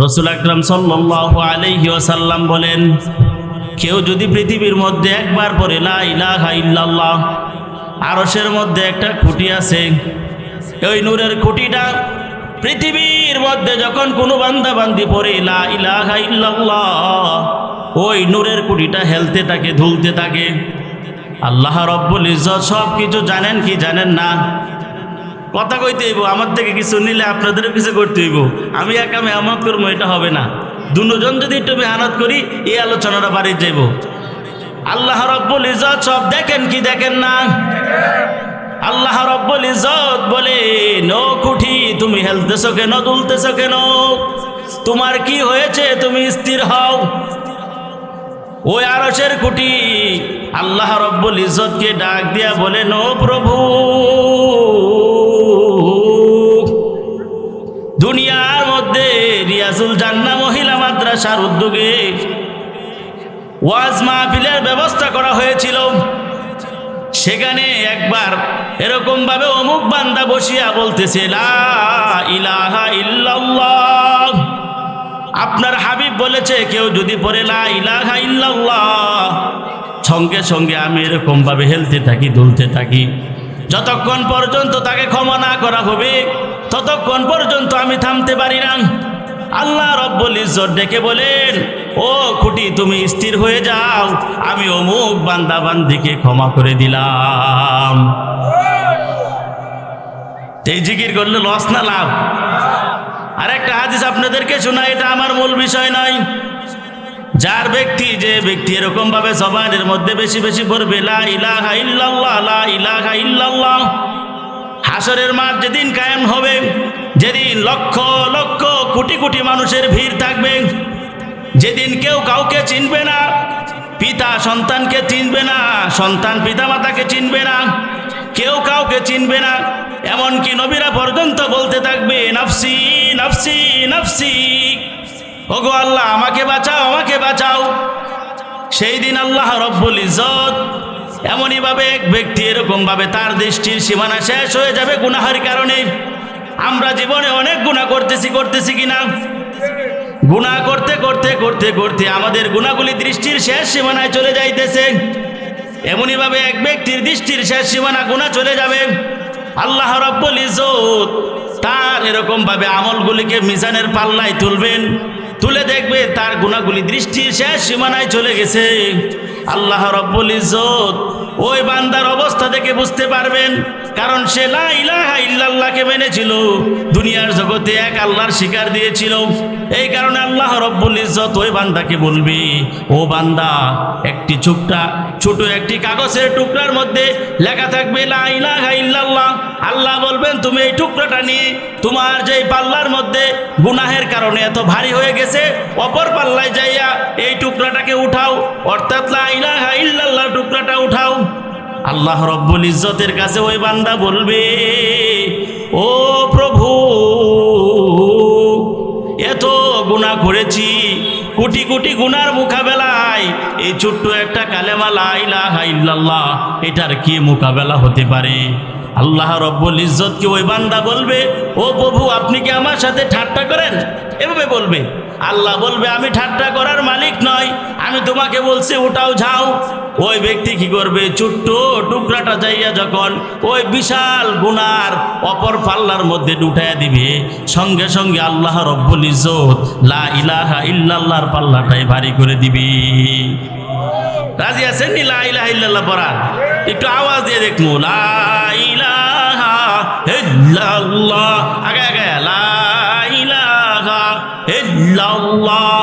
রসুল আকরাম সাল্লাল্লাহু আলাইহি ওয়াসাল্লাম বলেন, কেউ যদি পৃথিবীর মধ্যে একবার পরে লা ইলাহা ইল্লাল্লাহ, আরশের মধ্যে একটা খুঁটি আছে, ওই নূরের খুঁটিটা পৃথিবীর মধ্যে যখন কোনো বান্দা বান্দি ইল্লাল্লাহ, ওই নূরের কুটিটা হেলতে থাকে, ধুলতে থাকে। আল্লাহ রব্বুল ইজ্জত সব কিছু জানেন কি জানেন না? কথা কইতে হইব, আমার থেকে কিছু নিলে আপনাদেরও কিছু করতে হইব। আমি একা মেহনত করব, এটা হবে না। দুজন যদি একটু মেহনত করি, এই আলোচনাটা বাড়ি যাইব। আল্লাহ রব্বুল ইজ্জত সব দেখেন কি দেখেন না? আল্লাহ রব্বুল ইজ্জত বলে, নো কুঠি, তুমি হেলতেছো কেন, দুলতেছো কেন? তোমার কি হয়েছে, তুমি স্থির হও। ওই আরসের কুটি, আল্লাহ রব্বুল ইজ্জতকে ডাক দিয়া বলেন ও প্রভু। মাদ্রাসার উদ্যোগে ওয়াজ মাহফিলের ব্যবস্থা করা হয়েছিল। সেখানে একবার এরকম ভাবে অমুক বান্দা বসিয়া বলতেছে ইলাহা আপনার হাবিব বলেছে, কেউ যদি পড়ে লা ইলাহা সঙ্গে সঙ্গে আমি এরকম ভাবে হেলতে থাকি, দুলতে থাকি। যতক্ষণ পর্যন্ত তাকে ক্ষমা না করা হবে, ততক্ষণ পর্যন্ত আমি থামতে পারি না। আল্লাহ রব্বুল ইজ্জত ডেকে বলেন, ও খুঁটি, তুমি স্থির হয়ে যাও। আমি অমুক বান্দা বান্দিকে ক্ষমা করে দিলাম। এই জিকির করলে লস না লাভ? আর একটা হাদিস আপনাদেরকে শোনা এটা আমার মূল বিষয় নয়। যার ব্যক্তি, যে ব্যক্তি এরকম ভাবে জবানের মধ্যে বেশি বেশি পড়বে, লা ইলাহা ইল্লাল্লাহ, লা ইলাহা ইল্লাল্লাহ হাসরের মাঠ যেদিন কায়েম হবে, যেদিন লক্ষ লক্ষ কোটি কোটি মানুষের ভিড় থাকবে, যেদিন কেউ কাউকে চিনবে না, পিতা সন্তানকে চিনবে না, সন্তান পিতা মাতাকে চিনবে না, কেউ কাউকে চিনবে না, এমনকি নবীরা পর্যন্ত বলতে থাকবে, নাফসি নাফসি নাফসি। ওগো আল্লাহ, আমাকে বাঁচাও আমাকে বাঁচাও। সেই দিন আল্লাহ রব্বুল ইজত এমনইভাবে এক ব্যক্তি এরকমভাবে তার দৃষ্টির সীমানা শেষ হয়ে যাবে গুনাহার কারণে। আমরা জীবনে অনেক গুণা করতেছি করতেছি কিনা? গুণা করতে করতে করতে করতে আমাদের গুণাগুলি দৃষ্টির শেষ সীমানায় চলে যাইতেছে। এমনইভাবে এক ব্যক্তির দৃষ্টির শেষ সীমানা গুণা চলে যাবে। আল্লাহ রব্বুল ইজত তার এরকম ভাবে আমলগুলিকে মিজানের পাল্লায় তুলবেন, তুলে দেখবে তার গুণাগুলি দৃষ্টির শেষ সীমানায় চলে গেছে। আল্লাহ রব্বুল ইজত ওই বান্দার অবস্থা দেখে বুঝতে পারবেন। কারণ সে লা ইলাহা ইল্লাল্লাহকে মেনেছিল। দুনিয়ার জগতে এক আল্লাহর শিকার দিয়েছিল। এই কারণে আল্লাহ রব্বুল ইজ্জত ওই বান্দাকে বলবি, ও বান্দা, একটি চুকটা ছোট একটি কাগজের টুকরার মধ্যে লেখা থাকবে লা ইলাহা ইল্লাল্লাহ। আল্লাহ বলবেন, তুমি এই টুকরাটা নিয়ে তোমার যেই পাল্লার মধ্যে গুনাহের কারণে এত ভারী হয়ে গেছে, অপর পাল্লায় যাইয়া এই টুকরাটাকে উঠাও। অর্থাৎ লা ইলাহা ইল্লাল্লাহ টুকরাটা উঠাও। আল্লাহ রব্বুল ইজ্জতের কাছে ওই বান্দা বলবে, ও প্রভু, এত গুণা করেছি, কোটি কোটি গুনার মোকাবেলায়, এই ছোট্ট একটা কালেমা লা ইলাহা ইল্লাল্লাহ, এটার কি মোকাবেলা হতে পারে? আল্লাহ রব্বুল ইজ্জতকে ওই বান্দা বলবে, ও প্রভু, আপনি কি আমার সাথে ঠাট্টা করেন? এভাবে বলবে। আল্লাহ বলবে, আমি ঠাট্টা করার মালিক নয়, আমি তোমাকে বলছি ওটাও ঝাও ওই ব্যক্তি কি করবে? ছোট্ট টুকরাটা যাইয়া যখন ওই বিশাল গুনার অপর পাল্লার মধ্যে উঠাইয়া দিবে, সঙ্গে সঙ্গে আল্লাহ রব্বুল ইজ্জত লা ইলাহা ইল্লাল্লাহর পাল্লাটাই ভারী করে দিবি। রাজি আছেন নি? লা ইলাহা ইল্লাল্লাহ পড়ার একটু আওয়াজ দিয়ে দেখব। লা ইলাহা ইল্লাল্লাহ। আগে আগে লা ইলাহা ইল্লাল্লাহ।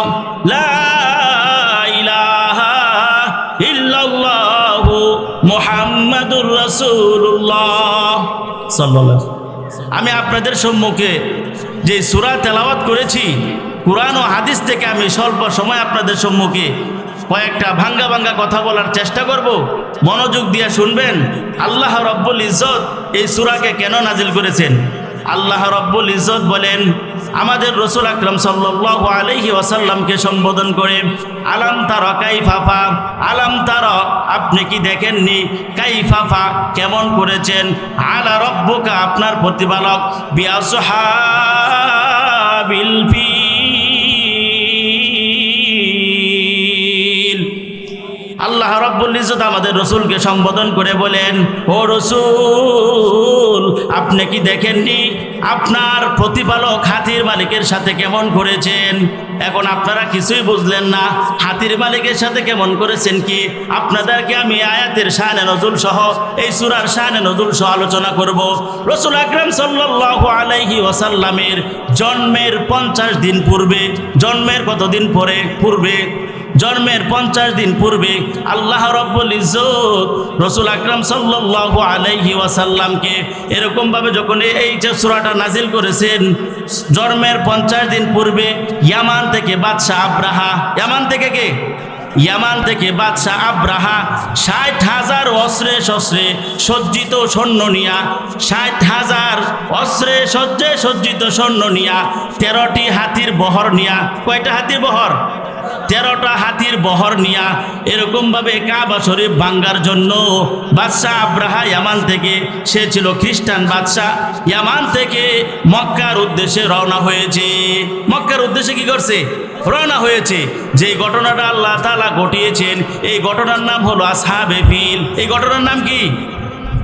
সাল্লাল্লাহু আমি আপনাদের সম্মুখে যে সুরা তেলাওয়াত করেছি, কোরআন ও হাদিস থেকে আমি স্বল্প সময় আপনাদের সম্মুখে কয়েকটা ভাঙ্গা ভাঙ্গা কথা বলার চেষ্টা করব। মনোযোগ দিয়ে শুনবেন, আল্লাহ রব্বুল ইজ্জত এই সুরাকে কেন নাজিল করেছেন? আল্লাহ রব্বুল ইজ্জত বলেন আমাদের রসুল আকরম সাল্লাহ আলহি ওয়াসাল্লামকে সম্বোধন করে, আলাম তার কাইফাফা? আলাম তার? আপনি কি দেখেননি? কাইফাফা কেমন করেছেন? আলা রব্বুকা, আপনার প্রতিপালক বিয়াসহা ফিল রব্বুল ইজ্জত আমাদের রসুলকে সম্বোধন করে বলেন, ও রসুল, আপনি কি দেখেননি? আপনার প্রতিপালক হাতির মালিকের সাথে কেমন করেছেন? এখন আপনারা কিছুই বুঝলেন না। হাতির মালিকের সাথে কেমন করেছেন কি? আপনাদেরকে আমি আয়াতের শাহানে নজুল সহ, এই সুরার শাহানে নজুল সহ আলোচনা করব। রসুল আকরাম সাল্লাল্লাহু আলাইহি ওয়াসাল্লামের জন্মের পঞ্চাশ দিন পূর্বে, জন্মের কতদিন পরে? পূর্বে জন্মের পঞ্চাশ দিন পূর্বে আল্লাহ রব্বুল ইজ্জত রসুল আকরাম সাল্লাল্লাহু আলাইহি ওয়াসাল্লামকে এরকমভাবে যখন এই যে সূরাটা নাজিল করেছেন, জন্মের পঞ্চাশ দিন পূর্বে ইয়ামান থেকে বাদশাহ আব্রাহা, ইয়ামান থেকে কে? ইয়ামান থেকে বাদশাহ আব্রাহা ষাট হাজার অস্ত্রে শস্ত্রে সজ্জিত সৈন্য নিয়া, ষাট হাজার অস্ত্রে সজ্জে সজ্জিত সৈন্য নিয়া, তেরোটি হাতির বহর নিয়া, কয়টা হাতির বহর? তেরোটা হাতির বহর নিয়া এরকমভাবে কাবা শরীফ ভাঙ্গার জন্য বাদশাহ আব্রাহা ইয়ামান থেকে, সে ছিল খ্রিস্টান বাদশাহ, ইয়ামান থেকে মক্কার উদ্দেশ্যে রওনা হয়েছে। মক্কার উদ্দেশ্যে কি করছে? রওনা হয়েছে। যে ঘটনাটা আল্লাহ তাআলা ঘটিয়েছেন, এই ঘটনার নাম হলো আসহাবে ফিল। এই ঘটনার নাম কি?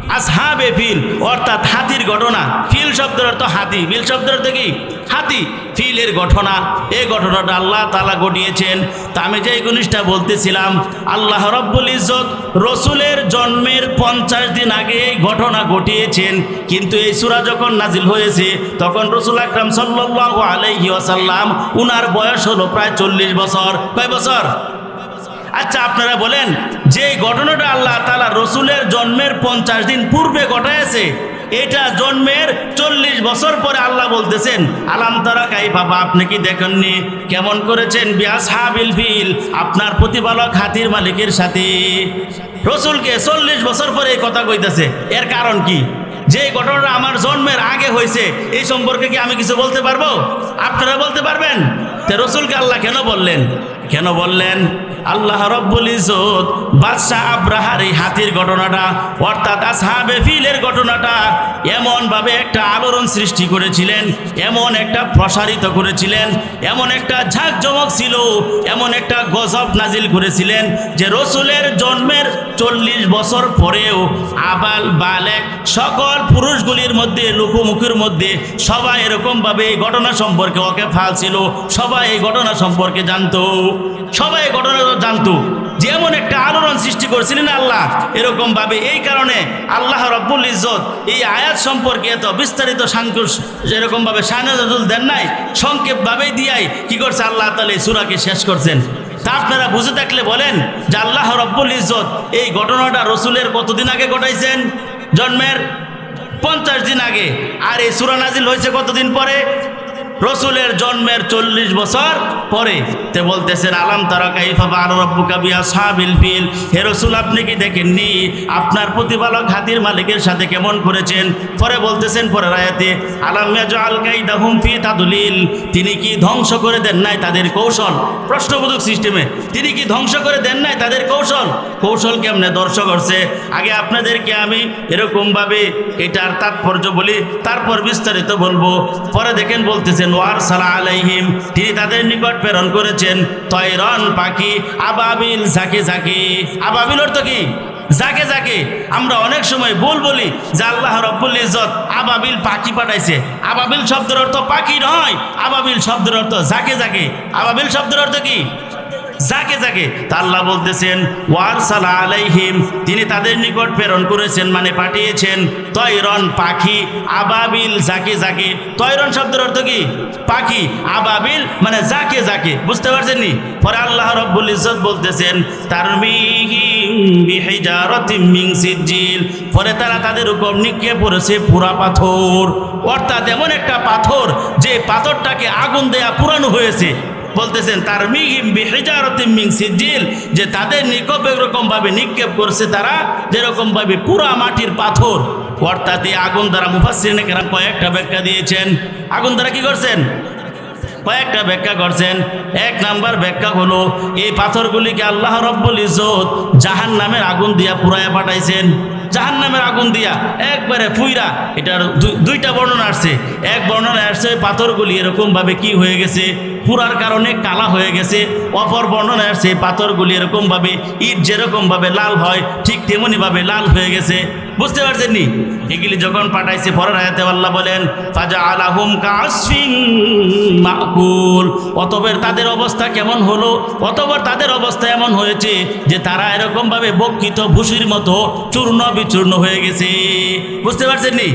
আসহাবে ফিল, অর্থাৎ হাতির ঘটনা। ফিল শব্দের অর্থ হাতি। ফিল শব্দের অর্থ কি? হাতি। ফিলের ঘটনা। এই ঘটনাটা আল্লাহ তালা ঘটিয়েছেন। তা আমি যে জিনিসটা বলতেছিলাম, আল্লাহ রব্বুল ইজ্জত রসুলের জন্মের পঞ্চাশ দিন আগে এই ঘটনা ঘটিয়েছেন। কিন্তু এই সুরা যখন নাজিল হয়েছে, তখন রসুল আকরাম সাল্লাল্লাহু আলাইহি ওয়াসাল্লাম, উনার বয়স হলো প্রায় চল্লিশ বছর। কয় বছর? আচ্ছা আপনারা বলেন যে ঘটনাটা আল্লাহ তালা রসুলের জন্মের পঞ্চাশ দিন পূর্বে ঘটাইছে এটা জন্মের চল্লিশ বছর পরে আল্লাহ বলতেছেন, আলাম তারা কাই বাবা, আপনি কি দেখেননি? কেমন করেছেন? বিয়াস হাবিল ফিল, আপনার প্রতিপালক হাতির মালিকের সাথে। রসুলকে চল্লিশ বছর পরে এই কথা কইতেছে। এর কারণ কি? যে ঘটনাটা আমার জন্মের আগে হয়েছে এই সম্পর্কে কি আমি কিছু বলতে পারব? আপনারা বলতে পারবেন? তে রসুলকে আল্লাহ কেন বললেন? কেন বললেন? আল্লাহ রব্বুল ইজত বাদশাহ আব্রাহার এই হাতির ঘটনাটা, অর্থাৎ আসহাবে ফিলের ঘটনাটা এমনভাবে একটা আলোড়ন সৃষ্টি করেছিলেন, এমন একটা প্রসারিত করেছিলেন, এমন একটা ঝাঁকজমক ছিল, এমন একটা গজব নাজিল করেছিলেন যে রসুলের জন্মের চল্লিশ বছর পরেও আবাল বালেক সকল পুরুষগুলির মধ্যে, লোকমুখের মধ্যে সবাই এরকমভাবে এই ঘটনা সম্পর্কে ওকে ফাল ছিল, সবাই এই ঘটনা সম্পর্কে জানতো, সবাই ঘটনা জানতো, যেমন একটা আলোড়ন সৃষ্টি করছিলেন আল্লাহ, এরকম ভাবে। এই কারণে আল্লাহ রব্বুল ইজ্জত এই আয়াত সম্পর্কে এত বিস্তারিত সাংকুশ যেরকম ভাবে শাহনাজুল দেন নাই, সংক্ষেপ ভাবেই দিয়াই কি করছে আল্লাহ তালা এই সুরাকে শেষ করছেন। তা আপনারা বুঝে থাকলে বলেন যে আল্লাহ রব্বুল ইজ্জত এই ঘটনাটা রসুলের কতদিন আগে ঘটাইছেন? জন্মের পঞ্চাশ দিন আগে। আর এই সুরা নাজিল হয়েছে কতদিন পরে? রসুলের জন্মের চল্লিশ বছর পরে তে বলতেছেন, আলাম তারা কাইফা আর রব্বুকা বিয়া সাহাবিল ফিল? হে রসুল, আপনি কি দেখেননি? আপনার প্রতিপালক হাতির মালিকের সাথে কেমন করেছেন? পরে বলতেছেন পরে রায়াতে আলাম আল কাইদাহুম ফি তাদুলিল? তিনি কি ধ্বংস করে দেন নাই তাদের কৌশল? প্রশ্নবোধক সিস্টেমে, তিনি কি ধ্বংস করে দেন নাই তাদের কৌশল? কৌশল কেমনে দর্শক করছে আগে আপনাদেরকে আমি এরকমভাবে এটার তাৎপর্য বলি, তারপর বিস্তারিত বলব। পরে দেখেন বলতেছেন ওয়ার সালা আলাইহিম তিনি তাদের নিকট প্রেরণ করেছেন, তৈরন পাখি, আবাবিল ঝাঁকে ঝাঁকে আবাবিল অর্থ কি? যাকে যাকে আমরা অনেক সময় বল বলি যে আল্লাহ রব্বুল ইজত আবাবিল পাখি পাঠাইছে। আবাবিল শব্দের অর্থ পাখি নয়, আবাবিল শব্দের অর্থ যাকে যাকে আবাবিল শব্দের অর্থ কি? যাকে যাকে? তা আল্লাহ বলতেছেন ওয়ার সালা আলাইহিম তিনি তাদের নিকট প্রেরণ করেছেন মানে পাঠিয়েছেন, তৈরন পাখি আবাবিল যাকে যাকে? তৈরন শব্দের অর্থ কি? পাখি আবাবিল মানে যাকে যাকে? বুঝতে পারছেন নি? পরে আল্লাহ রব্বুল ইজ্জত বলতেছেন তার পরে তারা তাদের উপর নিক্ষেপ করেছে পুরা পাথর। অর্থাৎ এমন একটা পাথর যে পাথরটাকে আগুন দেয়া পুরানো হয়েছে। বলতেছেন তার মিহিম মিং সিজিল যে তাদের নিকপ এরকম ভাবে নিক্ষেপ করছে তারা যেরকম ভাবে পুরা মাটির পাথর। অর্থাৎ এই আগুন দ্বারা মুফাসিনে কয়েকটা ব্যাখ্যা দিয়েছেন। আগুন দ্বারা কি করছেন? কয়েকটা ব্যাখ্যা করছেন। এক নাম্বার ব্যাখ্যা হলো, এই পাথরগুলিকে আল্লাহ রব্বুল ইজত জাহান নামের আগুন দিয়া পুরায়া পাঠাইছেন। জাহান নামের আগুন দিয়া একবারে ফুইরা এটার দুইটা বর্ণনা আসছে। এক বর্ণনা আসছে, পাথরগুলি এরকমভাবে কি হয়ে গেছে? পুরার কারণে কালা হয়ে গেছে। অপর বর্ণনা আসছে, পাথরগুলি এরকমভাবে ইট যেরকমভাবে লাল হয়, ঠিক তেমনিভাবে লাল হয়ে গেছে। বুঝতে পারছেন নি এগুলি যখন পাঠাইছে পরের আয়াতে আল্লাহ বলেন ফাজা আলাহুম মাকুল। অতবের তাদের অবস্থা কেমন হলো? অতবার তাদের অবস্থা এমন হয়েছে যে তারা এরকমভাবে বক্ষিত ভুসির মতো চূর্ণ বিচূর্ণ হয়ে গেছে। বুঝতে পারছেন নি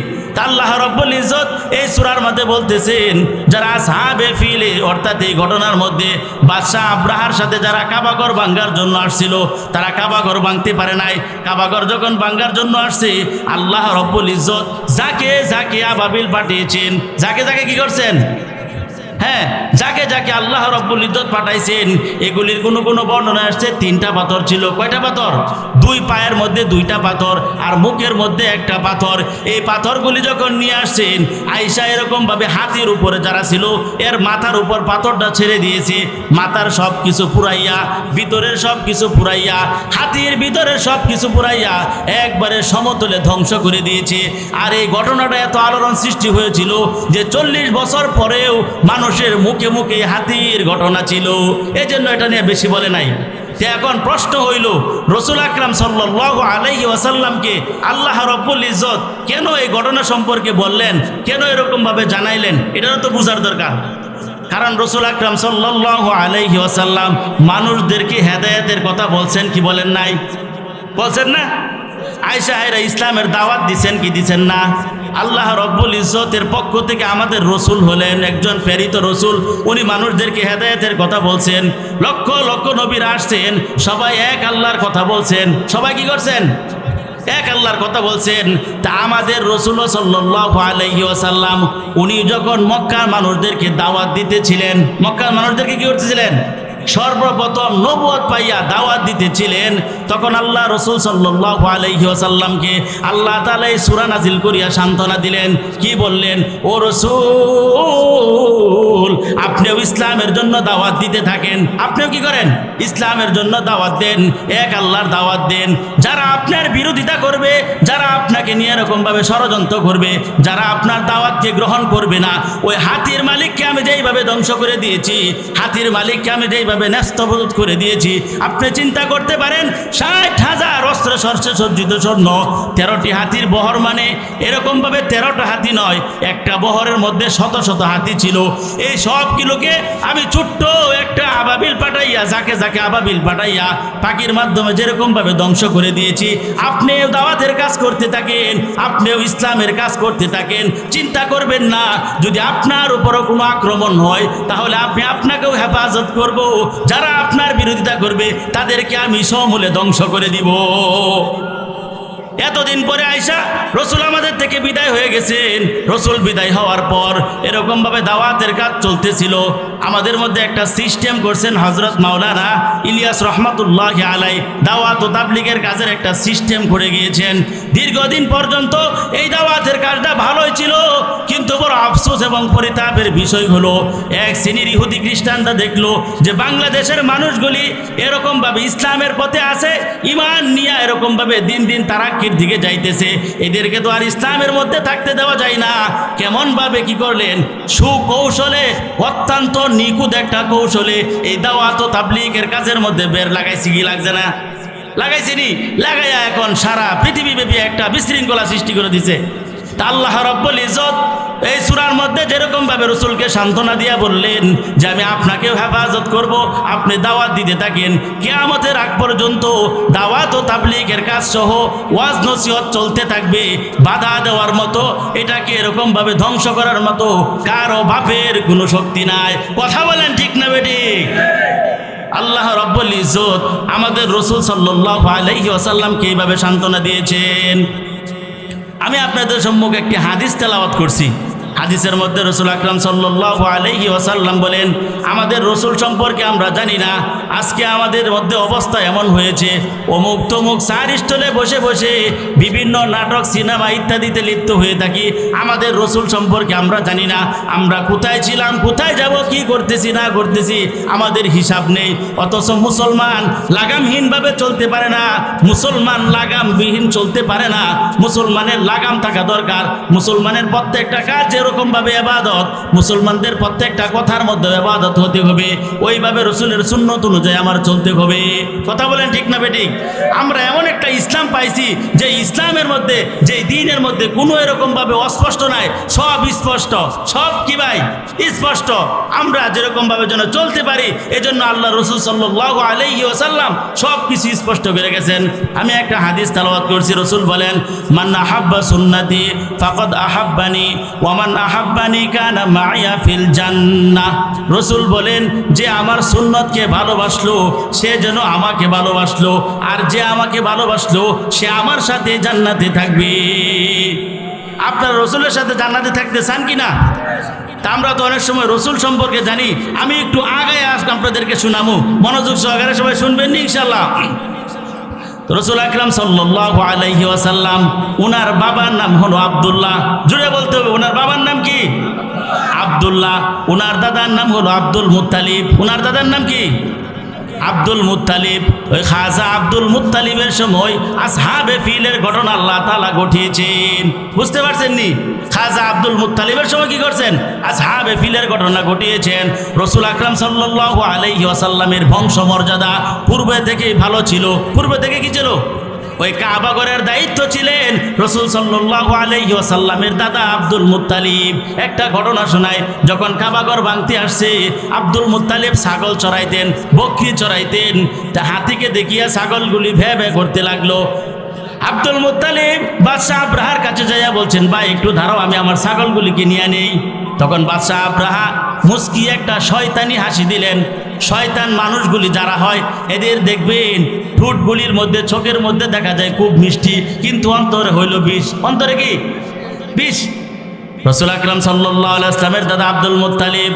আল্লাহ রব্বুল ইজত এই সূরার মধ্যে বলতেছেন, যারা সাহাবে ফিলে, অর্থাৎ এই ঘটনার মধ্যে বাদশাহ আব্রাহার সাথে যারা কাবাগর ভাঙ্গার জন্য আসছিল, তারা কাবাগর ভাঙতে পারে নাই। কাবাগর যখন ভাঙ্গার জন্য আসছে, আল্লাহ রব্বুল ইজত যাকে যাকে আবাবিল পাঠিয়েছেন, যাকে যাকে কি করছেন? হ্যাঁ যাকে যাকে আল্লাহ রব্বুল ইজ্জত পাঠাইছেন, এগুলির কোনো কোনো বর্ণনা আসছে, তিনটা পাথর ছিল। কয়টা পাথর? দুই পায়ের মধ্যে দুইটা পাথর আর মুখের মধ্যে একটা পাথর। এই পাথরগুলি যখন নিয়ে আসছেন আইসা এরকমভাবে হাতির উপরে যারা ছিল, এর মাথার উপর পাথরটা ছেড়ে দিয়েছে। মাথার সব কিছু পুরাইয়া, ভিতরের সব কিছু পুরাইয়া, হাতির ভিতরের সব কিছু পুরাইয়া একবারে সমতলে ধ্বংস করে দিয়েছে। আর এই ঘটনাটা এত আলোড়ন সৃষ্টি হয়েছিল যে চল্লিশ বছর পরেও মানুষের মুখে মুখে হাতির ঘটনা ছিল। এজন্য এটা নিয়ে বেশি বলে নাই। এখন প্রশ্ন হইল, রসুল আকরাম সাল্লাহ আলাইহি ওয়াসাল্লামকে আল্লাহ রব্বুল ইজ্জত কেন এই ঘটনা সম্পর্কে বললেন, কেন এরকমভাবে জানাইলেন? এটারও তো বোঝার দরকার। কারণ রসুল আকরাম সাল্লাহ আলাইহি ওয়াসাল্লাম মানুষদেরকে হেদায়েতের কথা বলছেন কি বলেন নাই? বলছেন না? আয়সা আয়রা ইসলামের দাওয়াত দিছেন কি দিছেন না? আল্লাহ রব্বুল ইজ্জতের পক্ষ থেকে আমাদের রসুল হলেন একজন প্রেরিত রসুল। উনি মানুষদেরকে হেদায়েতের কথা বলছেন, লক্ষ লক্ষ নবীরা আসছেন, সবাই এক আল্লাহর কথা বলছেন। সবাই কি করছেন? এক আল্লাহর কথা বলছেন। তা আমাদের রসুল সাল্লাহ আলাইহি ওয়াসাল্লাম, উনি যখন মক্কার মানুষদেরকে দাওয়াত দিতেছিলেন, মক্কার মানুষদেরকে কি করতেছিলেন? সর্বপ্রথম নবুয়ত পাইয়া দাওয়াত দিতেছিলেন। তখন আল্লাহ রসুল সাল্লাহ আলাইহি ওয়াসাল্লামকে আল্লাহ তালাই সুরা নাজিল করিয়া সান্ত্বনা দিলেন। কি বললেন? ও রসুল, আপনিও ইসলামের জন্য দাওয়াত দিতে থাকেন। আপনিও কি করেন? ইসলামের জন্য দাওয়াত দেন, এক আল্লাহর দাওয়াত দেন। যারা আপনার বিরোধিতা করবে, যারা আপনাকে নিয়ে এরকমভাবে ষড়যন্ত্র করবে, যারা আপনার দাওয়াতকে গ্রহণ করবে না, ওই হাতির মালিককে আমি যেইভাবে ধ্বংস করে দিয়েছি, হাতির মালিককে আমি যেইভাবে ন্যস্তবোধ করে দিয়েছি, আপনি চিন্তা করতে পারেন, ষাট হাজার অস্ত্র, শস্ত্রে, সজ্জিত স্বর্ণ, তেরোটি হাতির বহর মানে এরকমভাবে তেরোটা হাতি নয়, একটা বহরের মধ্যে শত শত হাতি ছিল। এই সব কিলোকে আমি ছোট্ট একটা আবাবিল পাঠাইয়া, যাকে যাকে আবাবিল পাঠাইয়া পাখির মাধ্যমে যেরকমভাবে ধ্বংস করে দিয়েছি, আপনিও দাওয়াতের কাজ করতে থাকেন, আপনিও ইসলামের কাজ করতে থাকেন, চিন্তা করবেন না, যদি আপনার উপরও কোনো আক্রমণ হয়, তাহলে আপনি আপনাকেও হেফাজত করব, যারা আপনার বিরোধিতা করবে, তাদেরকে আমি সমূলে ধ্বংস করে দিব। এতদিন পরে আয়সা রসুল আমাদের থেকে বিদায় হয়ে গেছেন, রসুল বিদায় হওয়ার পর এরকমভাবে দাওয়াতের কাজ চলতেছিল আমাদের মধ্যে একটা সিস্টেম করছেন হজরত মাওলানা ইলিয়াস রহমতুল্লাহ আলাই দাওয়াত ও তাবলিগের কাজের একটা সিস্টেম করে গিয়েছেন। দীর্ঘদিন পর্যন্ত এই দাওয়াতের কাজটা ভালোই ছিল, কিন্তু বড় আফসোস এবং পরিতাপের বিষয় হলো, এক শ্রেণির ইহুদি খ্রিস্টানরা দেখল যে বাংলাদেশের মানুষগুলি এরকমভাবে ইসলামের পথে আছে ইমান নিয়ে এরকমভাবে দিন দিন তারাক্কির দিকে যাইতেছে। এদেরকে তো আর ইসলামের মধ্যে থাকতে দেওয়া যায় না। কেমনভাবে কি করলেন? সুকৌশলে অত্যন্ত নিখুঁত একটা কৌশলে এই দাওয়াত ও তাবলিগের কাজের মধ্যে বের লাগাইছি কি লাগছে না? লাগাইছি নি? লাগাইয়া এখন সারা পৃথিবী পৃথিবীব্যাপী একটা বিশৃঙ্খলা সৃষ্টি করে দিছে। আল্লাহ রব্বুল ইজত এই সুরার মধ্যে যেরকম ভাবে রসুলকে সান্ত্বনা দিয়া বললেন যে আমি আপনাকেও হেফাজত করব, আপনি দাওয়াত দিতে থাকেন। কেয়ামতের আগ পর্যন্ত দাওয়াত ও তাবলিগের কাজ সহ ওয়াজ নসিহত চলতে থাকবে। বাধা দেওয়ার মতো, এটাকে এরকম ভাবে ধ্বংস করার মতো কারও বাপের কোনো শক্তি নাই। কথা বলেন ঠিক না বেঠিক আল্লাহ রব্বুল ইজত আমাদের রসুল সাল্লাহ আলাইহি ওয়াসাল্লামকে এইভাবে সান্ত্বনা দিয়েছেন। আমি আপনাদের সম্মুখে একটি হাদিস তেলাওয়াত করছি। হাদিসের মধ্যে রসুল আকরাম সাল্লাহ আলহি ওয়াসাল্লাম বলেন, আমাদের রসুল সম্পর্কে আমরা জানি না, আজকে আমাদের মধ্যে অবস্থা এমন হয়েছে। অমুক তমুক চার স্টলে বসে বসে বিভিন্ন নাটক, সিনেমা ইত্যাদিতে লিপ্ত হয়ে থাকি। আমাদের রসুল সম্পর্কে আমরা জানি না, আমরা কোথায় ছিলাম, কোথায় যাব, কি করতেছি, না করতেছি, আমাদের হিসাব নেই। অথচ মুসলমান লাগামহীনভাবে চলতে পারে না, মুসলমান লাগামবিহীন চলতে পারে না। মুসলমানের লাগাম থাকা দরকার, মুসলমানের প্রত্যেকটা কাজ যে যেরকম ভাবে এবাদত, মুসলমানদের প্রত্যেকটা কথার মধ্যে এবাদত হতে হবে। ওইভাবে রসুলের সুন্নত অনুযায়ী আমার চলতে হবে। কথা বলেন ঠিক না বেঠিক? আমরা এমন একটা ইসলাম পাইছি, যে ইসলামের মধ্যে, যে দিনের মধ্যে কোনো এরকম ভাবে অস্পষ্ট নাই, সব স্পষ্ট। সব কি ভাই? স্পষ্ট। আমরা যেরকম ভাবে যেন চলতে পারি, এজন্য আল্লাহ রসুল সাল্লাহ আলাইহি ওসাল্লাম সব কিছু স্পষ্ট করে গেছেন। আমি একটা হাদিস তালাবাত করছি, রসুল বলেন মান্না আহাব্বা সুন্নাতি ফাকদ আহাব্বানি ওয়ামান আহাব্বানি কানা মায়া রসুল বলেন, যে আমার সুন্নতকে ভালোবাসলো, সে যেন আমাকে ভালোবাসলো, আর যে আমাকে ভালোবাসলো, সে আমার সাথে জান্নাতে থাকবে। আপনার রসুলের সাথে জান্নাতে থাকতে চান কি না তা আমরা তো অনেক সময় রসুল সম্পর্কে জানি। আমি একটু আগায় আস আপনাদেরকে শোনামু। মনোযোগ সহকারে সবাই শুনবেন ইনশাল্লাহ রসুল আকরাম সাল্লাহ আলাইহি ওয়াসাল্লাম ওনার বাবার নাম হলো আবদুল্লাহ। জুড়ে বলতে হবে ওনার বাবার নাম কি? আবদুল্লাহ। ওনার দাদার নাম হলো আব্দুল মুত্তালিব। ওনার দাদার নাম কি? আব্দুল মুতালিব ওই খাজা আব্দুল মুতালিবের সময় আসহাবে ফিলের ঘটনা আল্লাহ তালা ঘটিয়েছেন। বুঝতে পারছেন নি খাজা আব্দুল মুতালিবের সময় কি করছেন? আসহাবে ফিলের ঘটনা ঘটিয়েছেন। রসুল আকরাম সাল্লাহ আলাইহি আসাল্লামের বংশ মর্যাদা পূর্বে থেকেই ভালো ছিল। পূর্বে থেকে কি ছিল? ওই কাবাগরের দায়িত্ব ছিলেন রসুল সাল্লু আসাল্লামের দাদা আব্দুল মুতালিব একটা ঘটনা শোনায় যখন কাবাগর ভাঙতে আসছে, আব্দুল মুতালিব ছাগল চড়াইতেন বক্ষি চড়াইতেন। তা হাতিকে দেখিয়া ছাগলগুলি ভে ভে করতে লাগল। আব্দুল মুতালিব বাদশাহ আব্রাহার কাছে যাইয়া বলছেন, ভাই, একটু ধারাও আমি আমার ছাগলগুলিকে নিয়ে নেই তখন বাদশাহ আব্রাহা মুস্কি একটা শয়তানি হাসি দিলেন। শয়তান মানুষগুলি যারা হয়, এদের দেখবেন ঠোঁটগুলির মধ্যে, চোখের মধ্যে দেখা যায় খুব মিষ্টি, কিন্তু অন্তরে হইল বিষ। অন্তরে কি? বিষ। রসুল আকরাম সাল্লাহ ইসলামের দাদা আব্দুল মুত্তালিব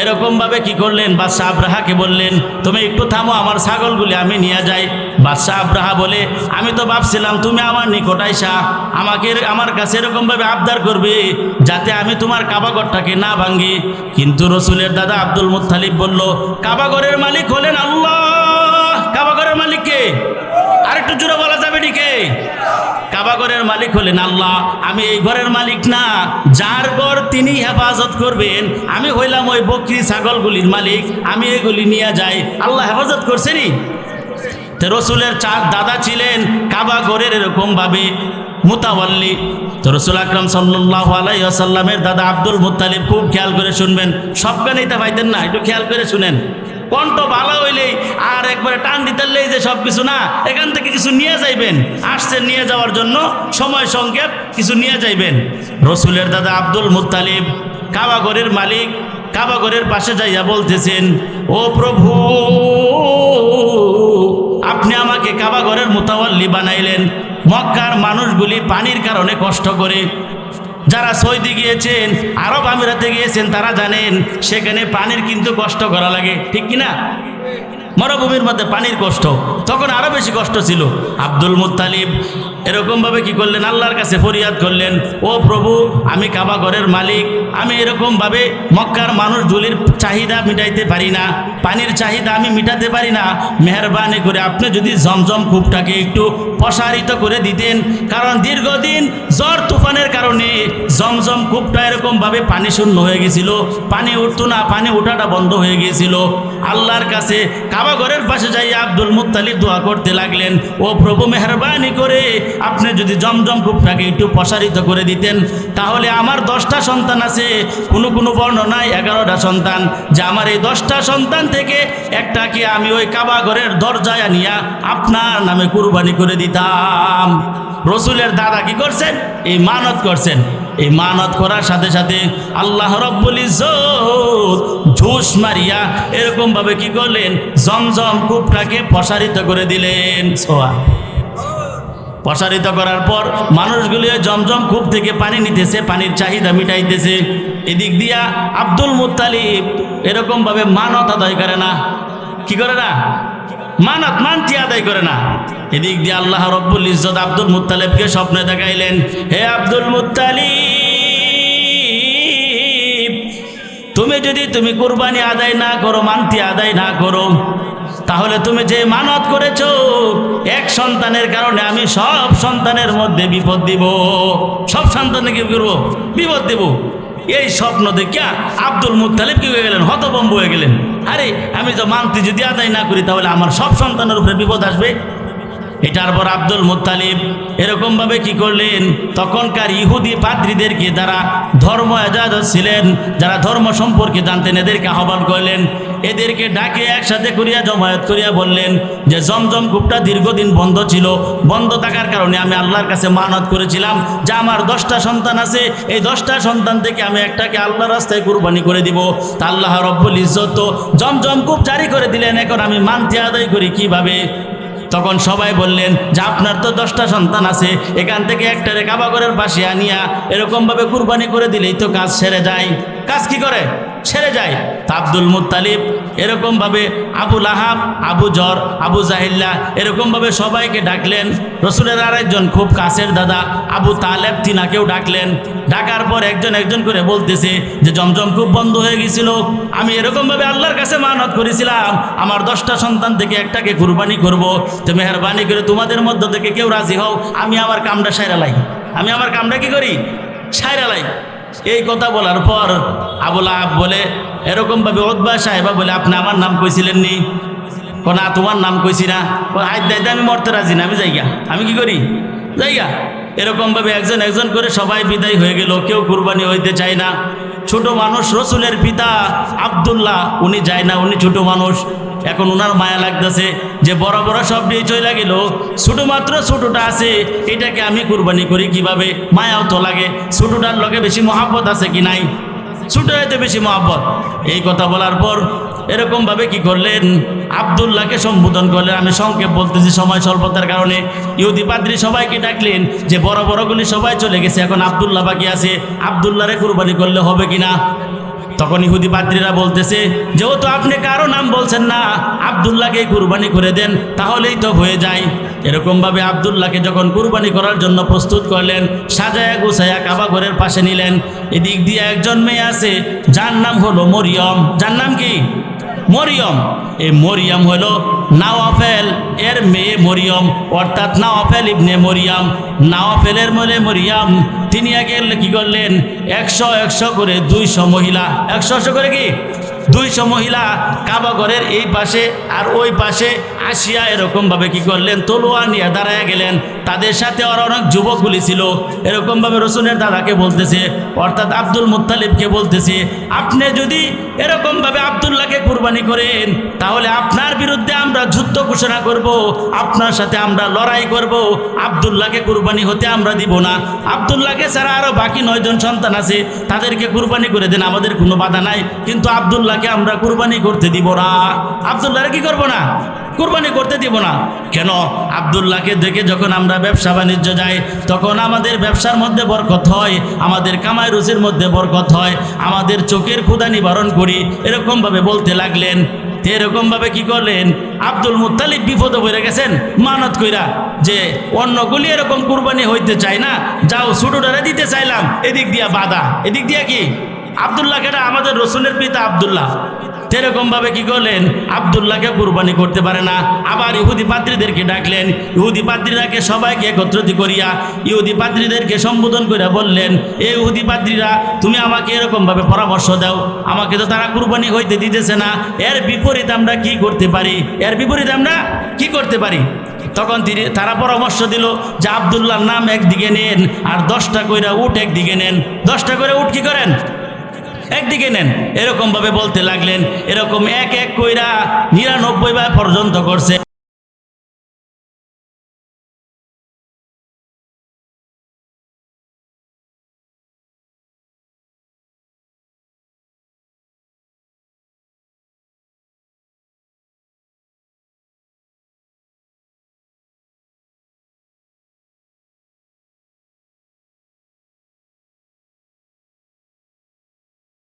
এরকমভাবে কি করলেন? বাদশাহ আব্রাহাকে বললেন, তুমি একটু থামো, আমার ছাগলগুলি আমি নিয়ে যাই। বাদশাহ আব্রাহা বলে, আমি তো ভাবছিলাম তুমি আমার নিকট আইসা আমাকে আমার কাছে এরকমভাবে আবদার করবে যাতে আমি তোমার কাবাগরটাকে না ভাঙ্গি। কিন্তু রসুলের দাদা আব্দুল মুত্তালিব বলল, কাবাগরের মালিক হলেন আল্লাহ। কাবাগরের মালিককে আরেকটু জোরে বলা যাবে কে? কাবাগরের মালিক হলেন আল্লাহ। আমি এই ঘরের মালিক না। যার ঘর তিনি হেফাজত করবেন, আমি হইলাম ওই বকরি ছাগলগুলির মালিক। আমি এগুলি নিয়ে যাই। আল্লাহ হেফাজত করছেনি তো রসুলের চার দাদা ছিলেন কাবা ঘরের এরকম ভাবে মুতাওয়াল্লি। তো রসুল আকরম সাল্লাহ আলাইসাল্লামের দাদা আব্দুল মুতালিব খুব খেয়াল করে শুনবেন। সব গানেই পাইতেন না, একটু খেয়াল করে শুনেন। কণ্ঠ ভালো হইলেই আর একবারে টান দিতেলেই যে সব কিছু না, এখান থেকে কিছু নিয়ে যাইবেন। আসছেন নিয়ে যাওয়ার জন্য সময় সংক্ষেপ কিছু নিয়ে যাইবেন। রসুলের দাদা আব্দুল মুতালিব কাবাগরের মালিক কাবাগরের পাশে যাইয়া বলতেছেন, ও প্রভু, আপনি আমাকে কাবাগরের মোতাবল্লি বানাইলেন। মক্কার মানুষগুলি পানির কারণে কষ্ট করে। যারা সৌদি গিয়েছেন, আরব আমিরাতে গিয়েছেন, তারা জানেন, সেখানে পানির কিন্তু কষ্ট করা লাগে, ঠিক কিনা মরুভূমির মধ্যে পানির কষ্ট। তখন আরও বেশি কষ্ট ছিল। আব্দুল মুতালিব এরকমভাবে কি করলেন? আল্লাহর কাছে ফরিয়াদ করলেন, ও প্রভু, আমি কাবা ঘরের মালিক, আমি এরকমভাবে মক্কার মানুষ জুলির চাহিদা মিটাইতে পারি না, পানির চাহিদা আমি মিটাতে পারি না। মেহরবানি করে আপনি যদি জমজম কূপটাকে একটু প্রসারিত করে দিতেন। কারণ দীর্ঘদিন জ্বর তুফানের কারণে জমজম কূপটা এরকমভাবে পানি শূন্য হয়ে গেছিল। পানি উঠতো না, পানি ওঠাটা বন্ধ হয়ে গিয়েছিল। আল্লাহর কাছে কাবা ঘরের পাশে যাই আব্দুল মুত্তালিব দোয়া করতে লাগলেন, ও প্রভু, মেহরবানি করে আপনি যদি জমজম কূপটাকে একটু প্রসারিত করে দিতেন, তাহলে আমার দশটা সন্তান আছে। কোনো কোনো বর্ণনায় এগারোটা সন্তান, যে আমার এই দশটা সন্তান থেকে একটাকে আমি ওই কাবা ঘরের দরজায় আনিয়া আপনার নামে কুরবানি করে দিতাম। রসুলের দাদা কি করছেন? এই মানত করছেন। এই মানত করার সাথে সাথে আল্লাহ রব্বুল ইজ্জত ঝুস মারিয়া এরকম ভাবে কি করলেন? জমজম কূপটাকে প্রসারিত করে দিলেন। সোয়া। প্রসারিত করার পর মানুষগুলি জমজম কূপ থেকে পানি নিতেছে, পানির চাহিদা মিটাইতেছে। এদিক দিয়া আব্দুল মুত্তালিব এরকম ভাবে মানত আদায় করে না। কি করে না? মানত মানতি আদায় করে না। এদিক দিয়ে আল্লাহ রব্বুল ইজ্জত আব্দুল মুত্তালিবকে স্বপ্নে দেখাইলেন, হে আব্দুল মুত্তালিব, তুমি যদি তুমি কুরবানি আদায় না করো, মানতি আদায় না করো, তাহলে তুমি যে মানত করেছ, এক সন্তানের কারণে আমি সব সন্তানের মধ্যে বিপদ দিব। সব সন্তানে কি করব? বিপদ দেব। এই স্বপ্ন দেখিয়া আব্দুল মুতালিব কি হয়ে গেলেন? হতবম্ব হয়ে গেলেন। আরে, আমি তো মানতে, যদি আদায় না করি তাহলে আমার সব সন্তানের উপরে বিপদ আসবে। এটার পর আব্দুল মুতালিব এরকমভাবে কি করলেন? তখনকার ইহুদি পাদ্রীদেরকে যারা ধর্ম এজাজ ছিলেন, যারা ধর্ম সম্পর্কে জানতেন, এদেরকে আহ্বান করলেন এদেরকে ডাকে একসাথে করিয়া জমায়েত করিয়া বললেন যে জমজম কূপটা দীর্ঘদিন বন্ধ ছিল, বন্ধ থাকার কারণে আমি আল্লাহর কাছে মানত করেছিলাম যে আমার দশটা সন্তান আছে, এই দশটা সন্তান থেকে আমি একটাকে আল্লাহর রাস্তায় কুরবানি করে দিব। তা আল্লাহ রব্বুল ইজ্জত জমজম কূপ জারি করে দিলেন, এখন আমি মানতে আদায় করি কীভাবে? তখন সবাই বললেন যে আপনার তো দশটা সন্তান আছে, এখান থেকে একটারে কাবাগরের পাশে আনিয়া এরকমভাবে কুরবানি করে দিলেই তো কাজ সেরে যায়। কাজ কি করে? ছেড়ে যায়। তা আব্দুল মুতালিব এরকমভাবে আবু আহাব আবু জর, আবু জাহিল্লা এরকমভাবে সবাইকে ডাকলেন। রসুলের আর একজন খুব কাছের দাদা আবু তালেব, তিনাকেও ডাকলেন। ডাকার পর একজন একজন করে বলতেছে যে, জমজম খুব বন্ধ হয়ে গেছিল। আমি এরকমভাবে আল্লাহর কাছে মানত করেছিলাম। আমার দশটা সন্তান থেকে একটাকে কুরবানি করব। তো মেহরবানি করে তোমাদের মধ্য থেকে কেউ রাজি হও। আমি আমার কামটা সাইরালাই আমি আমার কামটা কি করি? সাইরালাই এই কথা বলার পর আবুল আহাব বলে এরকমভাবে ওদবা সাহেবা বলে, আপনি আমার নাম কইছিলেন নি? কোনা, তোমার নাম কইছি না। হাত দাইতে আমি মরতে রাজি না, আমি যাইগা। আমি কি করি? যাইগা। এরকমভাবে একজন একজন করে সবাই বিদায় হয়ে গেল, কেউ কুরবানি হইতে চায় না। ছোট মানুষ, রসুলের পিতা আবদুল্লাহ, উনি যায় না, উনি ছোট মানুষ। এখন ওনার মায়া লাগতেছে যে বড় বড় সব নিয়ে চলে গেল। ছোটোমাত্র ছোটোটা আছে, এটাকে আমি কুরবানি করি কীভাবে? মায়াও তো লাগে। ছোটোটার লগে বেশি মহাব্বত আছে কি নাই? ছোটোটাতে বেশি মহাব্বত। এই কথা বলার পর এরকমভাবে কি করলেন? আবদুল্লাহকে সম্বোধন করলেন। আমি সংক্ষেপ বলতেছি সময় স্বল্পতার কারণে। ইহুদি পাদ্রি সবাইকে ডাকলেন যে বড় বড়গুলি সবাই চলে গেছে। এখন আবদুল্লাহ বাকি আছে। আবদুল্লাহরে কুরবানি করলে হবে কিনা? তখন ইহুদি পাত্রীরা বলতেছে, যেহেতু আপনি কারও নাম বলছেন না, আবদুল্লাহকে কুরবানি করে দেন, তাহলেই তো হয়ে যায়। এরকমভাবে আবদুল্লাহকে যখন কুরবানি করার জন্য প্রস্তুত করলেন, সাজায়া গুছায়া কাবা ঘরের পাশে নিলেন। এদিক দিয়ে একজন মেয়ে আছে, যার নাম হলো মরিয়ম। যার নাম কি? মরিয়ম। এই মরিয়ম হলো নাওয়াফেল, এর মেয়ে মরিয়ম, অর্থাৎ নাওয়াফেল ইবনে মরিয়ম। নাওয়াফেলের মনে মরিয়ম, তিনি আগে কি করলেন? একশো একশো করে দুইশো মহিলা। একশো একশো করে কি? দুইশো মহিলা কাবাগরের এই পাশে আর ওই পাশে আসিয়া এরকমভাবে কি করলেন? তলোয়া নিয়ে দাঁড়ায় গেলেন। তাদের সাথে আর অনেক যুবকগুলি ছিল এরকমভাবে রসুনের দাদাকে বলতেছে, অর্থাৎ আব্দুল মুত্তালিবকে বলতেছে, আপনি যদি এরকমভাবে আবদুল্লাহকে কুরবানি করেন, তাহলে আপনার বিরুদ্ধে আমরা যুদ্ধ ঘোষণা করব, আপনার সাথে আমরা লড়াই করব, আবদুল্লাহকে কুরবানি হতে আমরা দিব না। আবদুল্লাহকে ছাড়া আরও বাকি নয়জন সন্তান আছে, তাদেরকে কুরবানি করে দেন, আমাদের কোনো বাধা নাই। কিন্তু আবদুল্লাহকে আমরা কুরবানি করতে দিব না। আবদুল্লাহরে কি করব না? কুরবানি করতে দিব না। কেন? আবদুল্লাহকে দেখে যখন আমরা ব্যবসা বাণিজ্য যাই, তখন আমাদের ব্যবসার মধ্যে বরকত হয়, আমাদের কামাই রুচির মধ্যে বরকত হয়, আমাদের চোখের ক্ষুদা নিবারণ করি। এরকমভাবে বলতে লাগলেন। এরকমভাবে কি করলেন? আব্দুল মুত্তালিব বিপদে পড়ে গেছেন, মানত কইরা, যে অন্যগুলি এরকম কুরবানি হইতে চায় না, যাও ছুটুটারে দিতে চাইলাম, এদিক দিয়া বাধা এদিক দিয়া কি? আবদুল্লাহ কেটা আমাদের রসুলের পিতা আবদুল্লাহ। সেরকম ভাবে কি করলেন, আবদুল্লাহকে কুরবানি করতে পারে না। আবার ইহুদি পাত্রীদেরকে ডাকলেন, ইহুদি পাত্রীরাকে সবাইকে একত্রিত করিয়া ইহুদি পাত্রীদেরকে সম্বোধন করে বললেন এই ইহুদি পাত্রীরা তুমি আমাকে এরকম ভাবে পরামর্শ দাও। আমাকে তো তারা কুরবানি হইতে দিতেছে না। এর বিপরীত আমরা কি করতে পারি? এর বিপরীত আমরা কি করতে পারি? তখন তিনি, তারা পরামর্শ দিল যে আবদুল্লাহর নাম একদিকে নেন আর দশটা কইরা উঠ একদিকে নেন। দশটা করে উঠ কি করেন? একদিকে নেন এরকম ভাবে বলতে লাগলেন এরকম এক এক কইরা নিরানব্বই বার পর্যন্ত করছে।